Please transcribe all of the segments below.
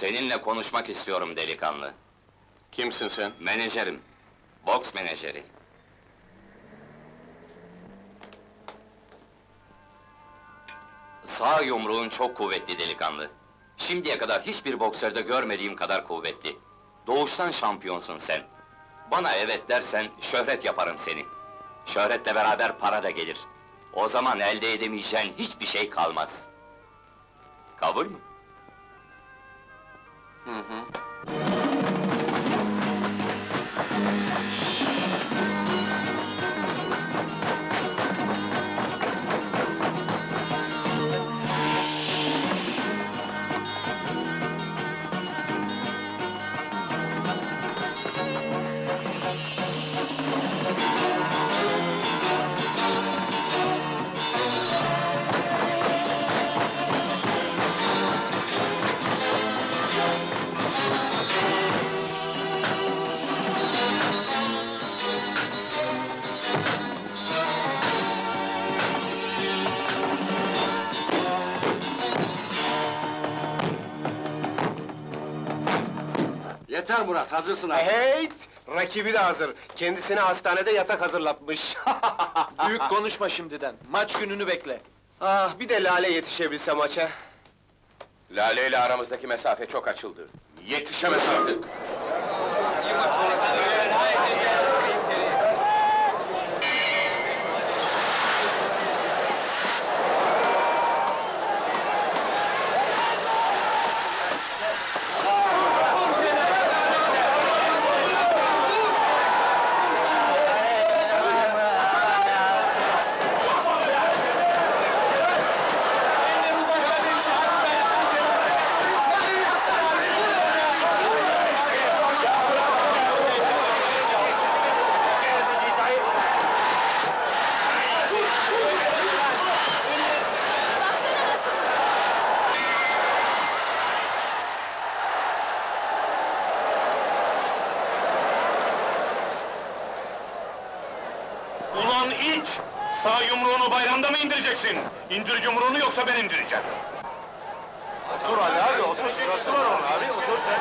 Seninle konuşmak istiyorum delikanlı. Kimsin sen? Menajerim. Boks menajeri. Sağ yumruğun çok kuvvetli delikanlı. Şimdiye kadar hiçbir boksörde görmediğim kadar kuvvetli. Doğuştan şampiyonsun sen. Bana evet dersen şöhret yaparım seni. Şöhretle beraber para da gelir. O zaman elde edemeyeceğin hiçbir şey kalmaz. Kabul mü? Mm-hmm. Yeter Murat, hazırsın abi. Heyt! Rakibi de hazır. Kendisine hastanede yatak hazırlatmış. Büyük konuşma şimdiden, maç gününü bekle. ah, bir de Lale yetişebilse maça. Lale ile aramızdaki mesafe çok açıldı. Yetişemez artık. Ulan it! Sağ yumruğunu bayramda mı indireceksin? İndir yumruğunu yoksa ben indireceğim. Dur Ali abi, otur sırası var onun abi, otur sen.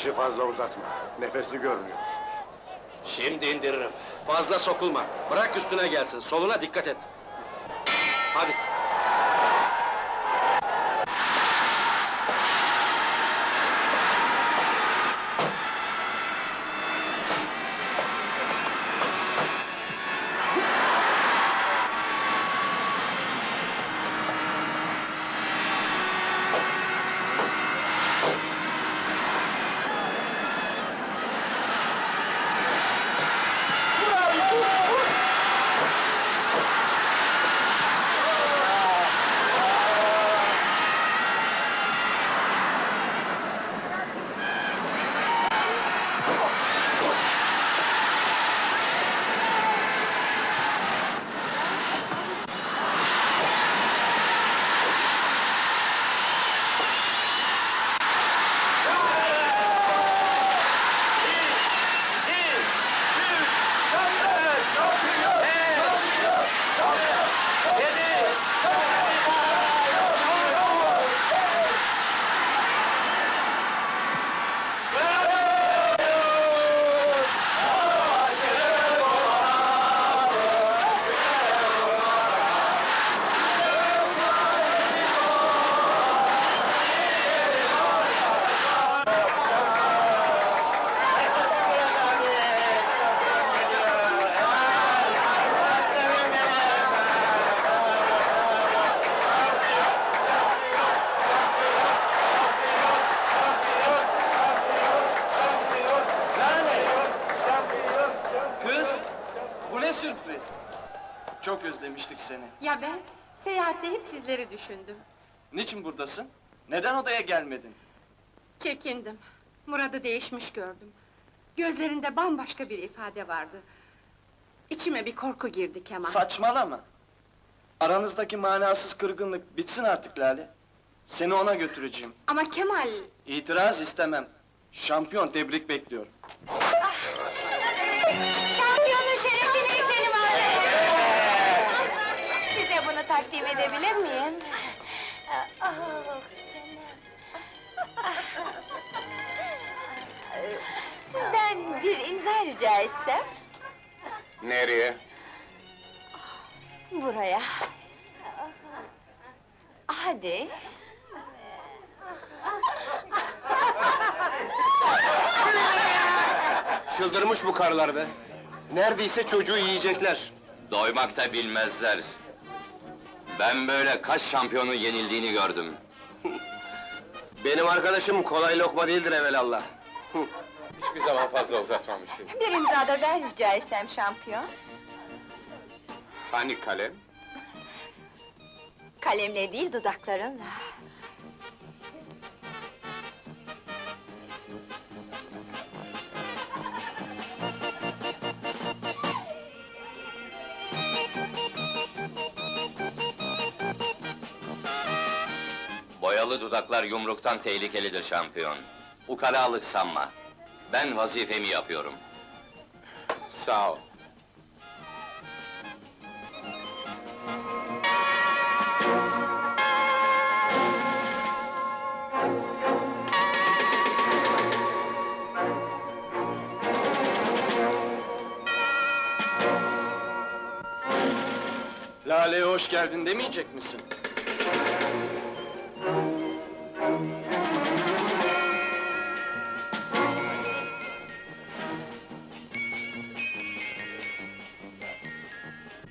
İşi fazla uzatma. Nefesli görünüyor. Şimdi indiririm. Fazla sokulma. Bırak üstüne gelsin. Soluna dikkat et. Hadi. Ne sürpriz? Çok özlemiştik seni. Ya ben seyahatte hep sizleri düşündüm. Niçin buradasın? Neden odaya gelmedin? Çekindim. Murat'ı değişmiş gördüm. Gözlerinde bambaşka bir ifade vardı. İçime bir korku girdi Kemal. Saçmalama! Aranızdaki manasız kırgınlık bitsin artık Lale. Seni ona götüreceğim. Ama Kemal... İtiraz istemem. Şampiyon tebrik bekliyorum. Şampiyonun takdim edebilir miyim? Ah canım. Sizden bir imza rica etsem Nereye? buraya. Hadi. Çıldırmış bu karılar be. Neredeyse çocuğu yiyecekler. Doymakta bilmezler. Ben böyle kaç şampiyonun yenildiğini gördüm. Benim arkadaşım kolay lokma değildir evelallah. Hiçbir zaman fazla uzatmamışsın. Bir imza da ben rica etsem şampiyon. Hani kalem? Kalemle değil dudaklarımla. Boyalı dudaklar yumruktan tehlikelidir şampiyon. Ukalalık sanma. Ben vazifemi yapıyorum. Sağ ol. Lale'ye hoş geldin demeyecek misin?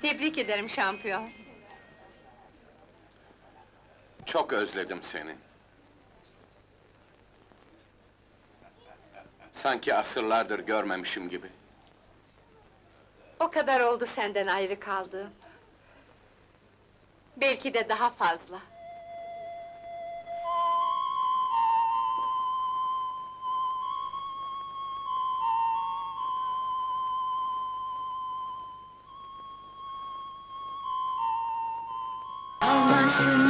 Tebrik ederim şampiyon. Çok özledim seni. Sanki asırlardır görmemişim gibi. O kadar oldu senden ayrı kaldığım. Belki de daha fazla. Thanks.